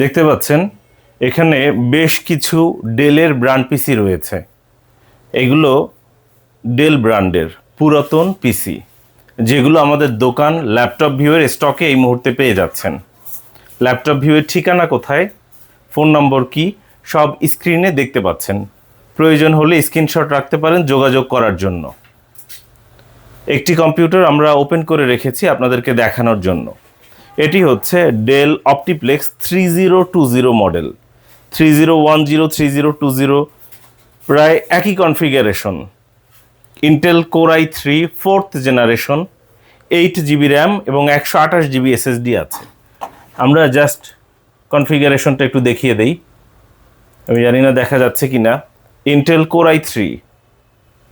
দেখতে পাচ্ছেন, এখানে বেশ কিছু ডেলের ব্র্যান্ড পিসি রয়েছে। এগুলো ডেল ব্র্যান্ডের, পুরাতন পিসি, যেগুলো আমাদের দোকান, ল্যাপটপ ভিউয়ের স্টকে এই মুহূর্তে পেয়ে যাচ্ছেন। ল্যাপটপ ভিউয়ের ঠিকানা কোথায়? ফোন নম্বর কি? সব স্ক্রিনে দেখতে পাচ্ছেন। প্রয়োজন হলে স্ক্রিনশট রাখতে পারেন যোগাযোগ করার জন্য। একটি কম্পিউটার আমরা ওপেন করে রেখেছি আপনাদেরকে দেখানোর জন্য। এটি হচ্ছে Dell OptiPlex three zero two zero model. Three zero one zero, three zero two zero, প্রায় একই configuration. Intel Core i three fourth generation eight GB RAM এবং একশো আঠাশ জিবি এসএসডি আছে। আমরা জাস্ট কনফিগারেশনটা একটু দেখিয়ে দেই। আমি জানি না দেখা যাচ্ছে কি না Intel Core i three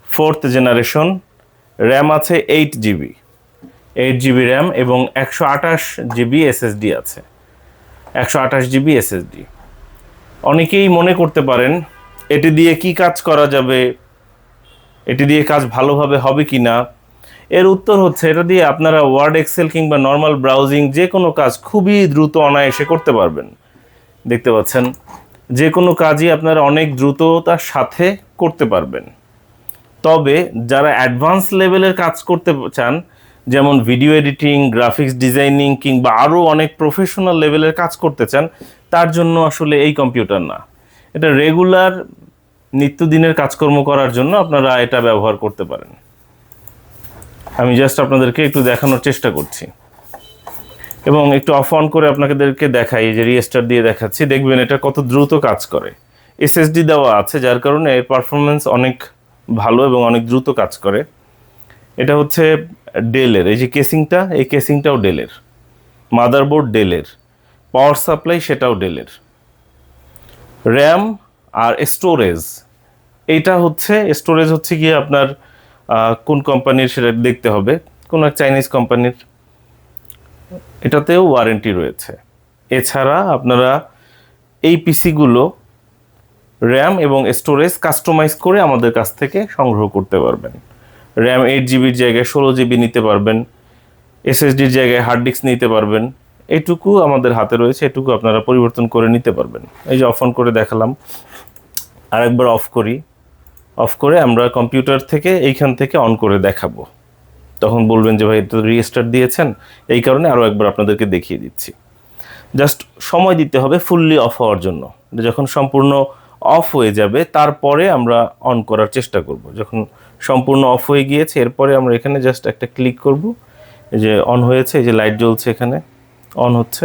fourth generation RAM আছে eight GB eight GB RAM এবং একশো আঠাশ জিবি এসএসডি আছে। একশো আঠাশ জিবি এসএসডি অনেকেই মনে করতে পারেন, এটি দিয়ে কি কাজ করা যাবে, এটি দিয়ে কাজ ভালোভাবে হবে কি না? এর উত্তর হচ্ছে, এটা দিয়ে আপনারা ওয়ার্ড এক্সেল কিংবা নর্মাল ব্রাউজিং যে কোনো কাজ খুবই দ্রুত অনায়াসে করতে পারবেন। দেখতে পাচ্ছেন, যে কোনো কাজই আপনারা অনেক দ্রুততার সাথে করতে পারবেন। তবে যারা অ্যাডভান্স লেভেলের কাজ করতে চান যেমন ভিডিও এডিটিং গ্রাফিক্স ডিজাইনিং কিংবা আরও অনেক প্রফেশনাল লেভেলের কাজ করতে চান, তার জন্য আসলে এই কম্পিউটার না। এটা রেগুলার নিত্যদিনের কাজকর্ম করার জন্য আপনারা এটা ব্যবহার করতে পারেন। আমি জাস্ট আপনাদেরকে একটু দেখানোর চেষ্টা করছি। এবং একটু অফ অন করে আপনাদেরকে দেখাই যে রিস্টার দিয়ে দেখাচ্ছি। দেখবেন এটা কত দ্রুত কাজ করে। এসএসডি দেওয়া আছে, যার কারণে এর পারফরমেন্স অনেক ভালো এবং অনেক দ্রুত কাজ করে। এটা হচ্ছে ডেলের, এই যে কেসিংটা, এই কেসিংটাও ডেলের। মাদারবোর্ড ডেলের। পাওয়ার সাপ্লাই সেটাও ডেলের। র্যাম আর স্টোরেজ, এইটা হচ্ছে, স্টোরেজ হচ্ছে গিয়ে আপনার কোন কোম্পানির সেটা দেখতে হবে, কোন এক চাইনিজ কোম্পানির। এটাতেও ওয়ারেন্টি রয়েছে। এছাড়া আপনারা এই পিসিগুলো র্যাম এবং স্টোরেজ কাস্টমাইজ করে আমাদের কাছ থেকে সংগ্রহ করতে পারবেন। র্যাম এইট জিবির জায়গায় ষোলো জিবি নিতে পারবেন এসএসডির জায়গায় হার্ড ডিস্ক নিতে পারবেন, এটুকু আমাদের হাতে রয়েছে, এটুকু আপনারা পরিবর্তন করে নিতে পারবেন। এই যে অফ অন করে দেখালাম, আরেকবার অফ করি। অফ করে আমরা কম্পিউটার থেকে এইখান থেকে অন করে দেখাবো। তখন বলবেন যে ভাই তো রিস্টার্ট দিয়েছেন? এই কারণে আরও একবার আপনাদেরকে দেখিয়ে দিচ্ছি। জাস্ট সময় দিতে হবে ফুললি অফ হওয়ার জন্য। যখন সম্পূর্ণ অফ হয়ে যাবে, তারপরে আমরা অন করার চেষ্টা করব। যখন সম্পূর্ণ অফ হয়ে গিয়েছে। এরপরে আমরা এখানে জাস্ট একটা ক্লিক করব। যে অন হয়েছে, এই যে লাইট জ্বলছে এখানে। অন হচ্ছে।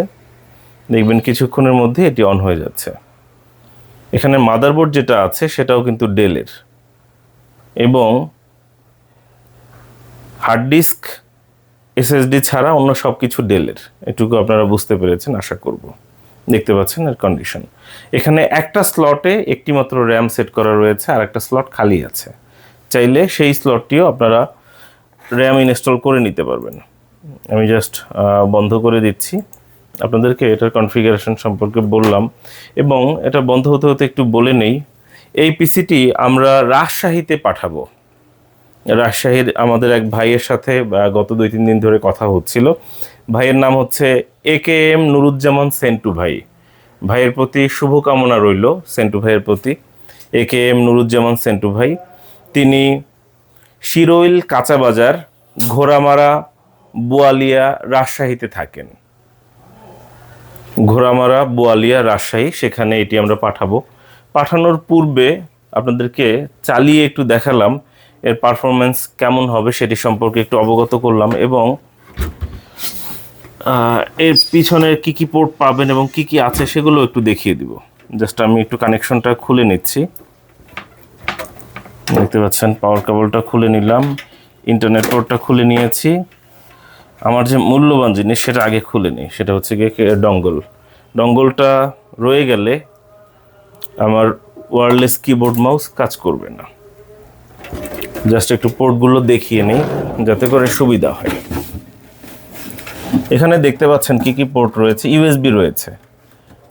দেখবেন কিছুক্ষণের মধ্যে এটি অন হয়ে যাচ্ছে। এখানে মাদারবোর্ড যেটা আছে, সেটাও কিন্তু ডেলের এবং হার্ড ডিস্ক এসএসডি ছাড়া অন্য সব কিছু ডেলের এটুকু আপনারা বুঝতে পেরেছেন, আশা করব। দেখতে পাচ্ছেন এর কন্ডিশন এখানে একটা স্লটে একটি মাত্র র্যাম সেট করা রয়েছে আর একটা স্লট খালি আছে। চাইলে সেই স্লটটিও আপনারা র্যাম ইনস্টল করে নিতে পারবেন। আমি জাস্ট বন্ধ করে দিচ্ছি। আপনাদেরকে এটার কনফিগারেশন সম্পর্কে বললাম এবং এটা বন্ধ হতে হতে একটু বলে নেই। এই পিসিটি আমরা রাজশাহীতে পাঠাবো। রাজশাহীর আমাদের এক ভাইয়ের সাথে গত দুই তিন দিন ধরে কথা হচ্ছিল। ভাইয়ের নাম হচ্ছে A K M Nuruzzaman Sentu ভাই। ভাইয়ের প্রতি শুভকামনা রইল সেন্টু ভাইয়ের প্রতি। A K M Nuruzzaman Sentu ভাই। তিনি শিরোইল কাঁচা বাজার ঘোড়ামারা, বোয়ালিয়া, রাজশাহীতে থাকেন। ঘোড়ামারা, বোয়ালিয়া, রাজশাহী, সেখানে এটি আমরা পাঠাবো। পাঠানোর পূর্বে আপনাদেরকে চালিয়ে একটু দেখালাম এর পারফরমেন্স কেমন হবে সেটি সম্পর্কে একটু অবগত করলাম এবং এর পিছনে কি কি পোর্ট পাবেন এবং কি কি আছে সেগুলো একটু দেখিয়ে দিব। জাস্ট আমি একটু কানেকশনটা খুলে নিচ্ছি। দেখতে পাচ্ছেন পাওয়ার কেবলটা খুলে নিলাম ইন্টারনেট পোর্টটা খুলে নিয়েছি। আমার যে মূল্যবান জিনিস সেটা আগে খুলে নিই, সেটা হচ্ছে গিয়ে ডঙ্গল ডঙ্গলটা রয়ে গেলে আমার ওয়ারলেস কিবোর্ড মাউস কাজ করবে না। জাস্ট একটু পোর্টগুলো দেখিয়ে নিই, যাতে করে সুবিধা হয়। এখানে দেখতে পাচ্ছেন কি কি পোর্ট রয়েছে ইউএসবি রয়েছে।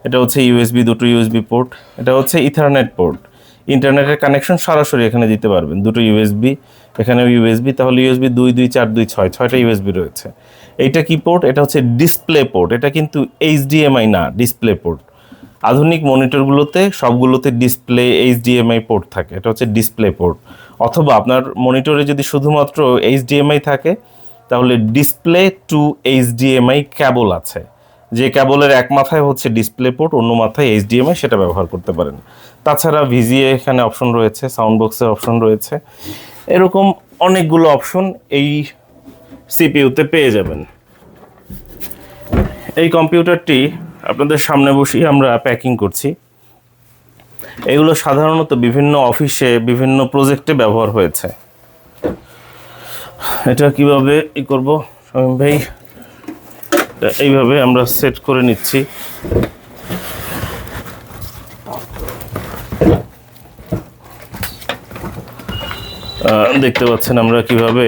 এটা হচ্ছে ইউএসবি দুটো ইউএসবি পোর্ট এটা হচ্ছে ইথারনেট পোর্ট ইন্টারনেটের কানেকশন সরাসরি এখানে দিতে পারবেন। দুটো ইউএসবি এখানেও ইউএসবি তাহলে ইউএসবি দুই দুই, চার, দুই, ছয়, ছয়টা ইউএসবি রয়েছে। এইটা কি পোর্ট এটা হচ্ছে ডিসপ্লে পোর্ট এটা কিন্তু এইচডিএমআই না ডিসপ্লে পোর্ট আধুনিক মনিটরগুলোতে সবগুলোতে ডিসপ্লে এইচডিএমআই পোর্ট থাকে। এটা হচ্ছে ডিসপ্লে পোর্ট অথবা আপনার মনিটরে যদি শুধুমাত্র এইচডিএমআই থাকে, তাহলে ডিসপ্লে টু এইচডিএমআই ক্যাবল আছে। যে ক্যাবলের এক মাথায় হচ্ছে ডিসপ্লে পোর্ট, অন্য মাথায় এইচডিএমআই সেটা ব্যবহার করতে পারেন। তাছাড়া ভিজিএ এখানে অপশন রয়েছে, সাউন্ড বক্সের অপশন রয়েছে। এরকম অনেকগুলো অপশন এই সিপিইউতে পেয়ে যাবেন। এই কম্পিউটারটি আপনাদের সামনে বসেই আমরা প্যাকিং করছি। এগুলো সাধারণত বিভিন্ন অফিসে, বিভিন্ন প্রজেক্টে ব্যবহার হয়েছে। এটা কীভাবে ই করব? ভাই এইভাবে আমরা সেট করে নিচ্ছি। দেখতে পাচ্ছেন আমরা কীভাবে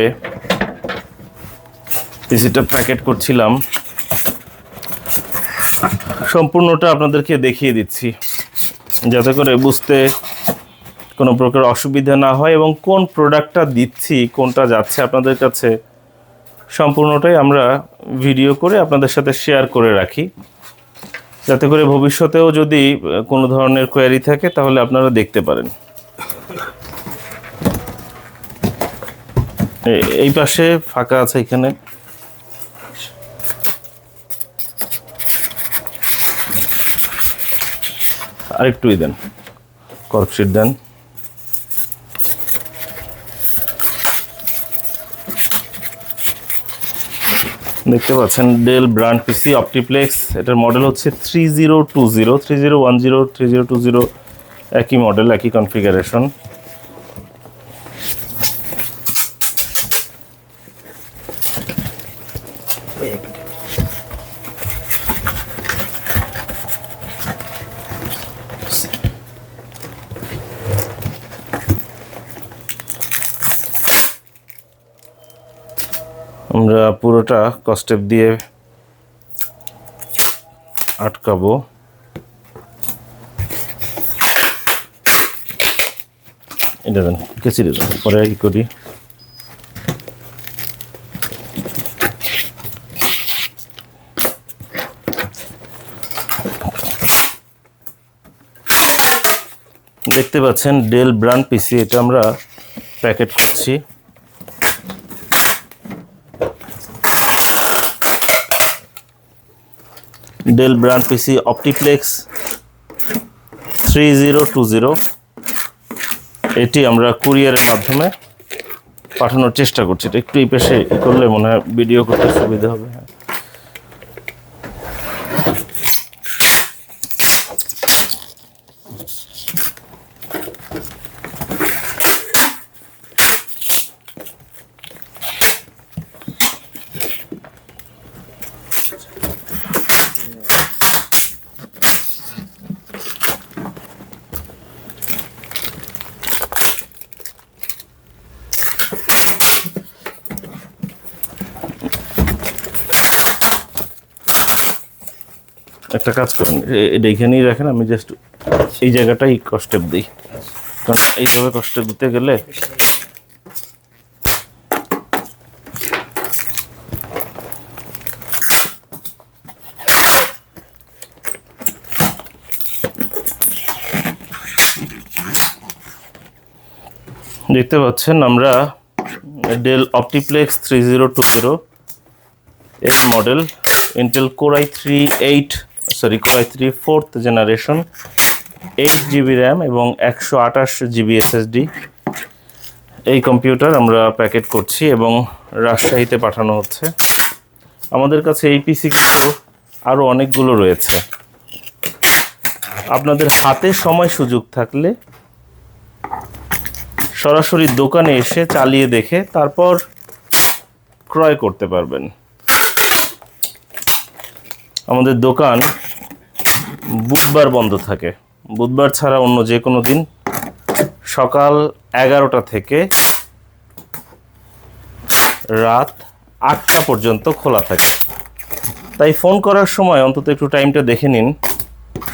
পিসিটা প্যাকেট করছিলাম। সম্পূর্ণটা আপনাদেরকে দেখিয়ে দিচ্ছি। যাতে করে বুঝতে কোনো প্রকার অসুবিধা না হয় এবং কোন প্রোডাক্টটা দিচ্ছি, কোনটা যাচ্ছে আপনাদের কাছে সম্পূর্ণটাই আমরা ভিডিও করে আপনাদের সাথে শেয়ার করে রাখি। যাতে করে ভবিষ্যতেও যদি কোনো ধরনের কোয়ারি থাকে, তাহলে আপনারা দেখতে পারেন। এই পাশে ফাঁকা আছে এখানে। আরেকটুই দেন কর্কশিট দেন। দেখতে পাচ্ছেন ডেল ব্র্যান্ড পিসি অপটিপ্লেক্স এটার মডেল হচ্ছে three zero two zero three zero one zero three zero two zero একই মডেল একই কনফিগারেশন আমরা পুরোটা কস্টেপ দিয়ে আটকাবো। এটা দেন, কেচি দেন পরে কি করি? দেখতে পাচ্ছেন ডেল ব্র্যান্ড পিসি এটা আমরা প্যাকেট করছি। Dell brand PC OptiPlex three zero two zero এটি আমরা কুরিয়ারের মাধ্যমে পাঠানোর চেষ্টা করছি। এটা একটু এই পেশে করলে মনে হয় ভিডিও করতে সুবিধা হবে। হ্যাঁ। একটা কাজ করেন এটা এখানেই রাখেন, আমি জাস্ট এই জায়গাটাই কষ্টেপ দিই। কারণ এইভাবে কষ্ট দিতে গেলে দেখতে পাচ্ছেন আমরা Dell OptiPlex three zero two zero এর model Intel Core i three eight sorry Core i three fourth generation eight GB RAM এবং একশো আঠাশ জিবি এসএসডি এই কম্পিউটার আমরা প্যাকেট করছি এবং রাজশাহীতে পাঠানো হচ্ছে। আমাদের কাছে এই পিসি কিন্তু আরও অনেকগুলো রয়েছে। আপনাদের হাতে সময় সুযোগ থাকলে সরাসরি দোকানে এসে চালিয়ে দেখে তারপর ক্রয় করতে পারবেন। আমাদের দোকান বুধবার বন্ধ থাকে। বুধবার ছাড়া অন্য যে কোনো দিন সকাল এগারোটা থেকে রাত আটটা পর্যন্ত খোলা থাকে। তাই ফোন করার সময় অন্তত একটু টাইমটা দেখে নিন।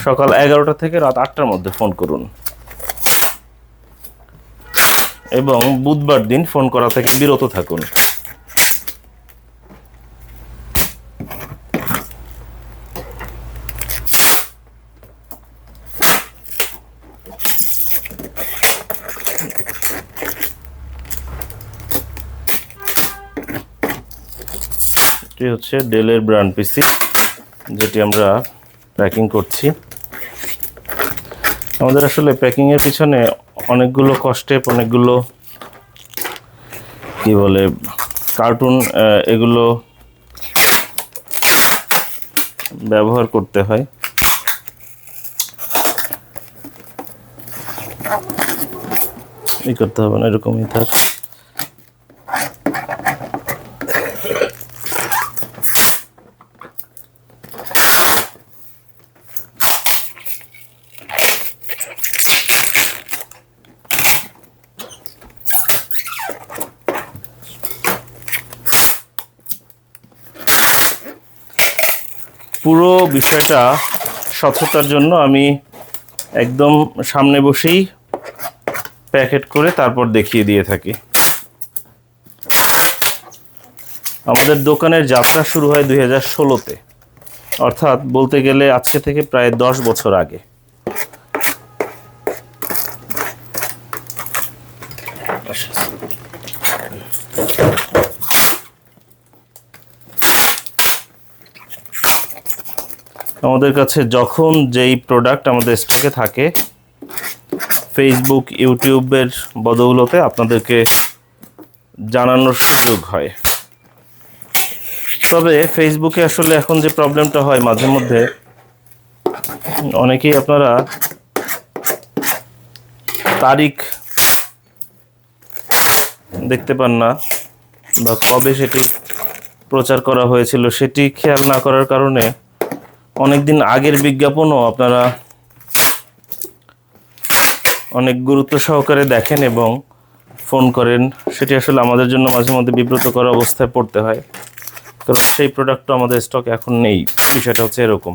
সকাল এগারোটা থেকে রাত আটটার মধ্যে ফোন করুন। এবং বুধবার দিন ফোন করা থেকে বিরত থাকুন। হচ্ছে ডেলের ব্র্যান্ড পিসি যেটি আমরা প্যাকিং করছি। আমাদের আসলে প্যাকিংয়ের পিছনে অনেকগুলো কষ্টেপ অনেকগুলো, কি বলে কার্টুন এগুলো ব্যবহার করতে হয়। ই করতে হবে না, এরকমই থাক। পুরো বিষয়টা স্বচ্ছতার জন্য আমি একদম সামনে বসেই প্যাকেট করে তারপর দেখিয়ে দিয়ে থাকি। আমাদের দোকানের যাত্রা শুরু হয় দুই হাজার ষোলোতে। অর্থাৎ বলতে গেলে আজকে থেকে প্রায় দশ বছর আগে। আমাদের কাছে যখন যেই প্রোডাক্ট আমাদের স্টকে থাকে ফেসবুক ইউটিউবের বদৌলতে আপনাদেরকে জানানোর সুযোগ হয়। তবে ফেসবুকে আসলে এখন যে প্রবলেমটা হয় মাঝে মধ্যে, অনেকেই আপনারা তারিখ দেখতে পান না বা কবে সেটি প্রচার করা হয়েছিল সেটি খেয়াল না করার কারণে অনেকদিন আগের বিজ্ঞাপনও আপনারা অনেক গুরুত্ব সহকারে দেখেন এবং ফোন করেন। সেটি আসলে আমাদের জন্য মাঝে মধ্যে বিব্রত করা অবস্থায় পড়তে হয়। কারণ সেই প্রোডাক্টটা আমাদের স্টক এখন নেই। বিষয়টা হচ্ছে এরকম।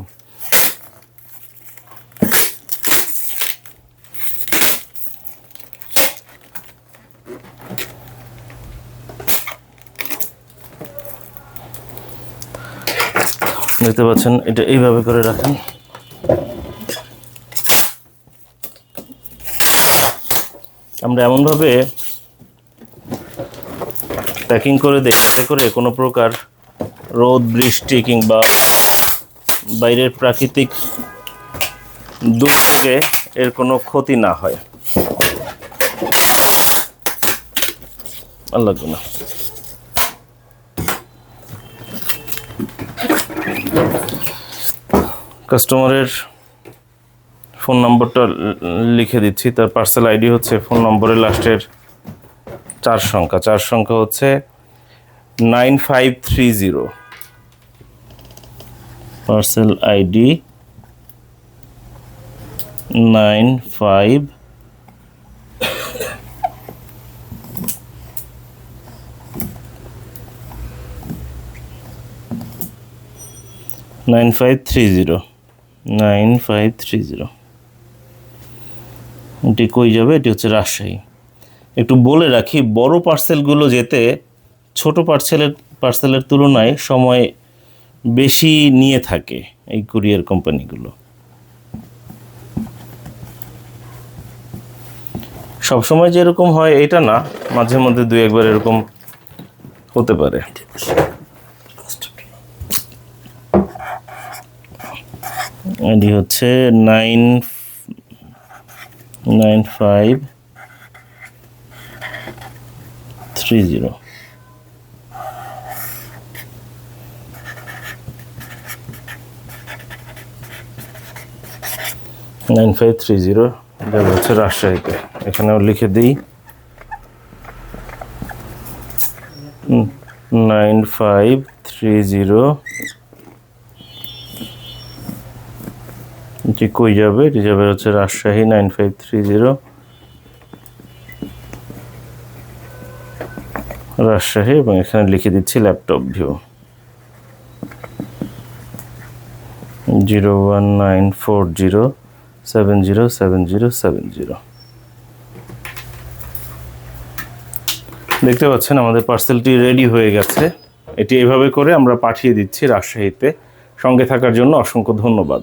দেখতে পাচ্ছেন, এটা এইভাবে করে রাখেন। আমরা এমনভাবে প্যাকিং করে দিই, যাতে করে কোনো প্রকার রোদ, বৃষ্টি কিংবা বাইরের প্রাকৃতিক দুর্যোগে এর কোনো ক্ষতি না হয়। আর লাগবে না কাস্টমারের ফোন নম্বরটা লিখে দিচ্ছি। তার পার্সেল আইডি হচ্ছে ফোন নম্বরের লাস্টের চার সংখ্যা। চার সংখ্যা হচ্ছে nine five three zero parcel ID nine five nine five three zero nine five three zero. এটি কই যাবে? এটি হচ্ছে রাজশাহী। একটু বলে রাখি, বড় পার্সেলগুলো যেতে ছোট পার্সেলের পার্সেলের তুলনায় সময় বেশি নিয়ে থাকে এই কুরিয়ার কোম্পানিগুলো। সবসময় যেরকম হয়, এটা না মাঝে মধ্যে দুই একবার এরকম হতে পারে। এটি হচ্ছে nine nine five three zero. Nine five three zero যাবে হচ্ছে রাজশাহীতে। এখানেও লিখে দিই। নাইন ফাইভ থ্রি জিরো এটি কই যাবে? এটি যাবে হচ্ছে Rajshahi nine five three zero. Rajshahi, এবং এখানে লিখে দিচ্ছি laptop view. Zero one nine four zero seven zero seven zero seven zero. দেখতে পাচ্ছেন, আমাদের পার্সেলটি রেডি হয়ে গেছে। এটি এভাবে করে আমরা পাঠিয়ে দিচ্ছি রাজশাহীতে। সঙ্গে থাকার জন্য অসংখ্য ধন্যবাদ।